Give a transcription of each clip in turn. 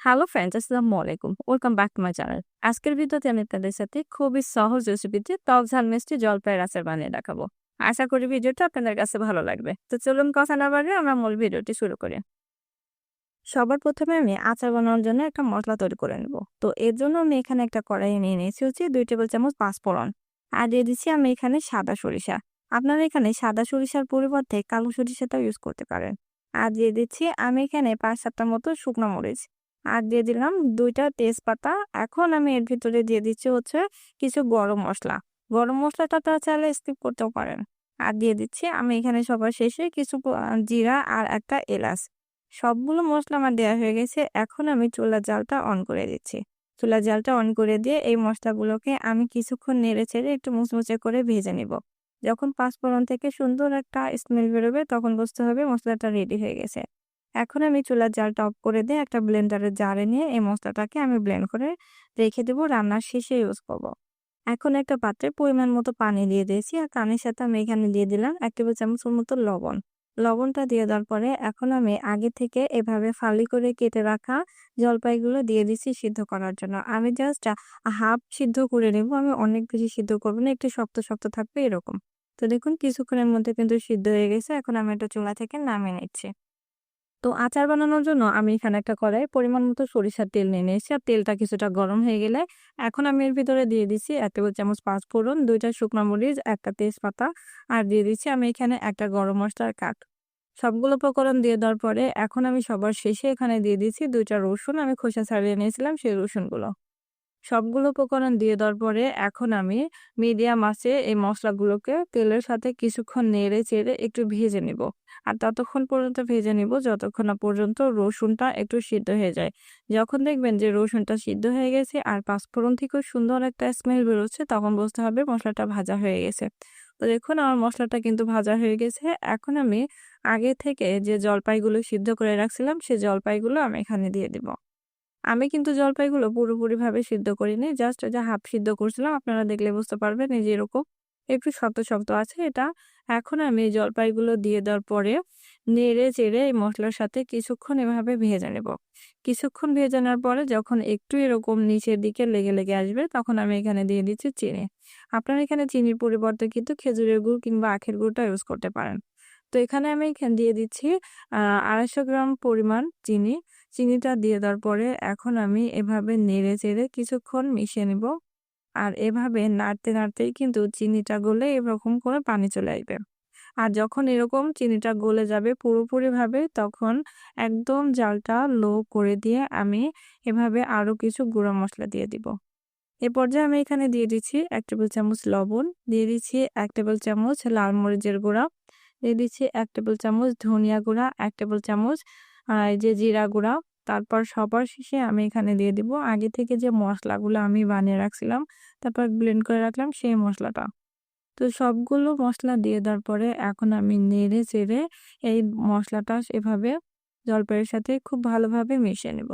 Hello friends আসসালামু আলাইকুম। Welcome back to my channel আজকের ভিডিওতে আমি আপনাদের সাথে খুবই সহজ রেসিপিতে টক ঝাল মিষ্টি জলপাইয়ের আচার বানিয়ে দেখাবো। আশা করি ভিডিওটা আপনাদের কাছে ভালো লাগবে। তো চলুন কথা না বাড়িয়ে আমরা মূল ভিডিওটি শুরু করি। সবার প্রথমে আমি আচার বানানোর জন্য একটা মশলা তৈরি করে নেব। তো এর জন্য আমি এখানে একটা কড়াই নিয়ে নিয়েছি হচ্ছে দুই টেবিল চামচ পাঁচফোড়ন। আর দিয়ে দিচ্ছি আমি এখানে সাদা সরিষা। আপনারা এখানে সাদা সরিষার পরিবর্তে কালো সরিষাটাও ইউজ করতে পারেন। আর দিয়ে দিচ্ছি আমি এখানে পাঁচ সাতটার মতো শুকনো মরিচ। আর দিয়ে দিলাম দুইটা তেজপাতা। এখন আমি এর ভিতরে দিয়ে দিচ্ছি হচ্ছে কিছু গরম মশলা। গরম মশলাটা তারা চাইলে স্কিপ করতেও পারেন। আর দিয়ে দিচ্ছি আমি এখানে সবার শেষে কিছু জিরা আর একটা এলাচ। সবগুলো মশলা আমার দেওয়া হয়ে গেছে। এখন আমি চুলার জালটা অন করে দিচ্ছি। চুলার জালটা অন করে দিয়ে এই মশলাগুলোকে আমি কিছুক্ষণ নেড়ে ছেড়ে একটু মুচমুচে করে ভেজে নিব। যখন পাঁচফোড়ন থেকে সুন্দর একটা স্মেল বেরোবে তখন বুঝতে হবে মশলাটা রেডি হয়ে গেছে। এখন আমি চুলার জালটা অফ করে দিয়ে একটা ব্লেন্ডারের জারে নিয়ে এই মশলাটাকে আমি ব্লেন্ড করে রেখে দেবো রান্নার শেষে ইউজ করব। এখন একটা পাত্রে পরিমাণ মতো পানি দিয়ে দিয়েছি আর পানির সাথে আমি এখানে দিয়ে দিলাম এক টেবিল চামচের মতো লবণ। লবণটা দিয়ে দেওয়ার পরে এখন আমি আগে থেকে এভাবে ফালি করে কেটে রাখা জলপাইগুলো দিয়ে দিচ্ছি সিদ্ধ করার জন্য। আমি জাস্ট হাফ সিদ্ধ করে নেব, আমি অনেক বেশি সিদ্ধ করব না, একটু শক্ত শক্ত থাকবে এরকম। তো দেখুন, কিছুক্ষণের মধ্যে কিন্তু সিদ্ধ হয়ে গেছে, এখন আমি এটা চুলা থেকে নামিয়ে নিচ্ছি। তো আচার বানানোর জন্য আমি এখানে একটা কড়াই পরিমাণ মতো সরিষার তেল নিয়ে নিয়েছি। আর তেলটা কিছুটা গরম হয়ে গেলে এখন আমি এর ভিতরে দিয়ে দিচ্ছি এক টেবিল চামচ পাঁচ ফোড়ন, দুইটা শুকনো মরিচ, একটা তেজপাতা। আর দিয়ে দিচ্ছি আমি এখানে একটা গরম মশলার কাঠ সবগুলো উপকরণ দিয়ে দেওয়ার পরে এখন আমি সবার শেষে এখানে দিয়ে দিচ্ছি দুইটা রসুন। আমি খোসা ছাড়িয়ে নিয়েছিলাম সেই রসুনগুলো। সবগুলো উপকরণ দিয়ে দেওয়ার পরে এখন আমি মিডিয়াম আঁচে এই মশলাগুলোকে তেলের সাথে কিছুক্ষণ নেড়ে চেড়ে একটু ভেজে নিব। আর ততক্ষণ পর্যন্ত ভেজে নিব যতক্ষণ না পর্যন্ত রসুনটা একটু সিদ্ধ হয়ে যায়। যখন দেখবেন যে রসুনটা সিদ্ধ হয়ে গেছে আর পাঁচফোড়ন থেকেও সুন্দর একটা স্মেল বেরোচ্ছে, তখন বুঝতে হবে মশলাটা ভাজা হয়ে গেছে। তো দেখুন, আমার মশলাটা কিন্তু ভাজা হয়ে গেছে। এখন আমি আগে থেকে যে জলপাইগুলো সিদ্ধ করে রাখছিলাম সেই জলপাইগুলো আমি এখানে দিয়ে দিব। আমি কিন্তু জলপাইগুলো পুরোপুরিভাবে সিদ্ধ করিনি। জাস্ট যা হাফ সিদ্ধ করছিলাম, আপনারা দেখলে বুঝতে পারবেন এই যে এরকম একটু শক্ত শক্ত আছে এটা। এখন আমি এই জলপাইগুলো দিয়ে দেওয়ার পরে নেড়ে চেড়ে এই মশলার সাথে কিছুক্ষণ এভাবে ভেজে নেব। কিছুক্ষণ ভেজে নেওয়ার পরে যখন একটু এরকম নিচের দিকে লেগে লেগে আসবে তখন আমি এখানে দিয়ে দিচ্ছি চিনি। আপনারা এখানে চিনির পরিবর্তে কিন্তু খেজুরের গুড় কিংবা আখের গুড়টা ইউজ করতে পারেন। তো এখানে আমি এখানে দিয়ে দিচ্ছি আড়াইশো গ্রাম পরিমাণ চিনি। চিনিটা দিয়ে দেওয়ার পরে এখন আমি এভাবে নেড়ে চেড়ে কিছুক্ষণ মিশিয়ে নিব। আর এভাবে নাড়তে নাড়তেই কিন্তু চিনিটা গলে এরকম করে পানি চলে আসবে। আর যখন এরকম চিনিটা গলে যাবে পুরোপুরিভাবে তখন একদম জালটা লো করে দিয়ে আমি এভাবে আরও কিছু গুঁড়ো মশলা দিয়ে দিব। এ পর্যায়ে আমি এখানে দিয়ে দিচ্ছি এক টেবিল চামচ লবণ, দিয়ে দিচ্ছি এক টেবিল চামচ লাল মরিচের গুঁড়া। দিয়ে দিচ্ছি এক টেবিল চামচ ধনিয়া গুঁড়া, এক টেবিল চামচ এই যে জিরা গুঁড়া। তারপর সবার শেষে আমি এখানে দিয়ে দিব আগে থেকে যে মশলাগুলো আমি বানিয়ে রাখছিলাম, তারপর ব্লেন্ড করে রাখলাম সেই মশলাটা। তো সবগুলো মশলা দিয়ে দেওয়ার পরে এখন আমি নেড়ে চেড়ে এই মশলাটা এভাবে জলপাইয়ের সাথে খুব ভালোভাবে মিশিয়ে নেব।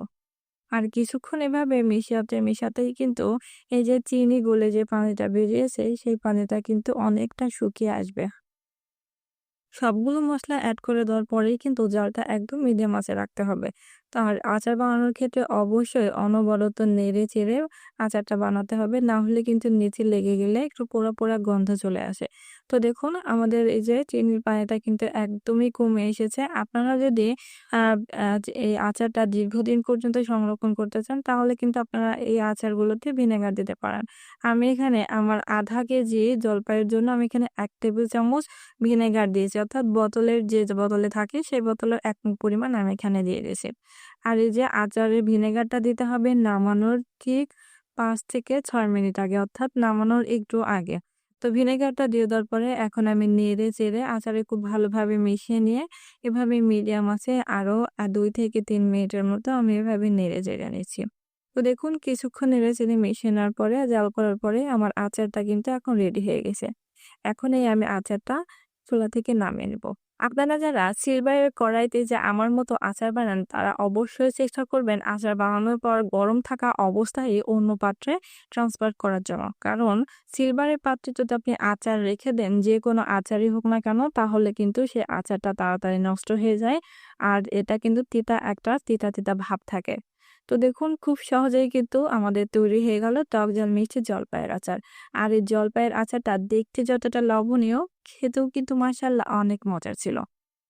আর কিছুক্ষণ এভাবে মিশাতে মিশাতেই কিন্তু এই যে চিনি গলে যে পানিটা বেরিয়েছে, সেই পানিটা কিন্তু অনেকটা শুকিয়ে আসবে। সবগুলো মশলা অ্যাড করে দেওয়ার পরেই কিন্তু জালটা একদম মিডিয়াম আঁচে রাখতে হবে। আর আচার বানানোর ক্ষেত্রে অবশ্যই অনবরত নেড়ে চেড়ে আচারটা বানাতে হবে, না হলে কিন্তু নিচে লেগে গেলে একটু পোড়া পোড়া গন্ধ চলে আসে। তো দেখুন, আমাদের এই যে চিনির পানিটা কিন্তু একদমই কমে এসেছে। আপনারা যদি এই আচারটা দীর্ঘদিন পর্যন্ত সংরক্ষণ করতে চান, তাহলে কিন্তু আপনারা এই আচারগুলোতে ভিনেগার দিতে পারেন। আমি এখানে আমার আধা কেজি জলপাইয়ের জন্য আমি এখানে এক টেবিল চামচ ভিনেগার দিয়েছি। অর্থাৎ বোতলের যে বোতলে থাকে, সেই বোতলের এক পরিমাণ আমি এখানে দিয়ে দিয়েছি। আর এই যে আচারের ভিনেগারটা দিতে হবে নামানোর ঠিক পাঁচ থেকে ছয় মিনিট আগে, অর্থাৎ নামানোর একটু আগে। তো ভিনেগারটা দিয়ে দেওয়ার পরে এখন আমি নেড়ে চেড়ে আচারে খুব ভালোভাবে মিশিয়ে নিয়ে, এভাবে মিডিয়াম আছে আরও দুই থেকে তিন মিনিটের মতো আমি এভাবে নেড়ে চেড়ে নিচ্ছি। তো দেখুন, কিছুক্ষণ নেড়ে চেড়ে মিশিয়ে নেওয়ার পরে জাল করার পরে আমার আচারটা কিন্তু এখন রেডি হয়ে গেছে। এখন এই আমি আচারটা চুলা থেকে নামিয়ে নেব। আপনারা যারা সিলভারের কড়াইতে যে আমার মতো আচার বানান, তারা অবশ্যই চেষ্টা করবেন আচার বানানোর পর গরম থাকা অবস্থায় অন্য পাত্রে ট্রান্সফার করার জন্য। কারণ সিলভারের পাত্রে যদি আপনি আচার রেখে দেন, যে কোনো আচারই হোক না কেন, তাহলে কিন্তু সে আচারটা তাড়াতাড়ি নষ্ট হয়ে যায়। আর এটা কিন্তু তিতা একটা তিতা তিতা ভাব থাকে। তো দেখুন, খুব সহজেই কিন্তু আমাদের তৈরি হয়ে গেল টক জল মিষ্টি জলপাইয়ের আচার। আর এই জলপাইয়ের আচারটা দেখতে যতটা লবণীয় খেতেও কিন্তু মাসাল্লাহ অনেক মজার ছিল।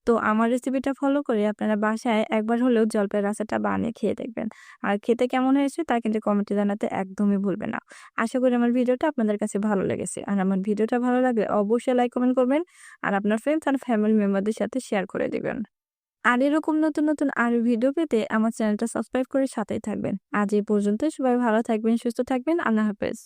তো আমার রেসিপিটা ফলো করে আপনারা বাসায় একবার হলেও জলপাইয়ের আচারটা বানিয়ে খেয়ে দেখবেন। আর খেতে কেমন হয়েছে তা কিন্তু কমেন্টে জানাতে একদমই ভুলবেন না। আশা করি আমার ভিডিওটা আপনাদের কাছে ভালো লেগেছে। আর আমার ভিডিওটা ভালো লাগলে অবশ্যই লাইক কমেন্ট করবেন। আর আপনার ফ্রেন্ডস আর ফ্যামিলি মেম্বারদের সাথে শেয়ার করে দিবেন। আর এরকম নতুন নতুন আরও ভিডিও পেতে আমার চ্যানেলটা সাবস্ক্রাইব করে সাথেই থাকবেন। আজ এই পর্যন্ত সবাই ভালো থাকবেন, সুস্থ থাকবেন, আল্লাহ হাফেজ।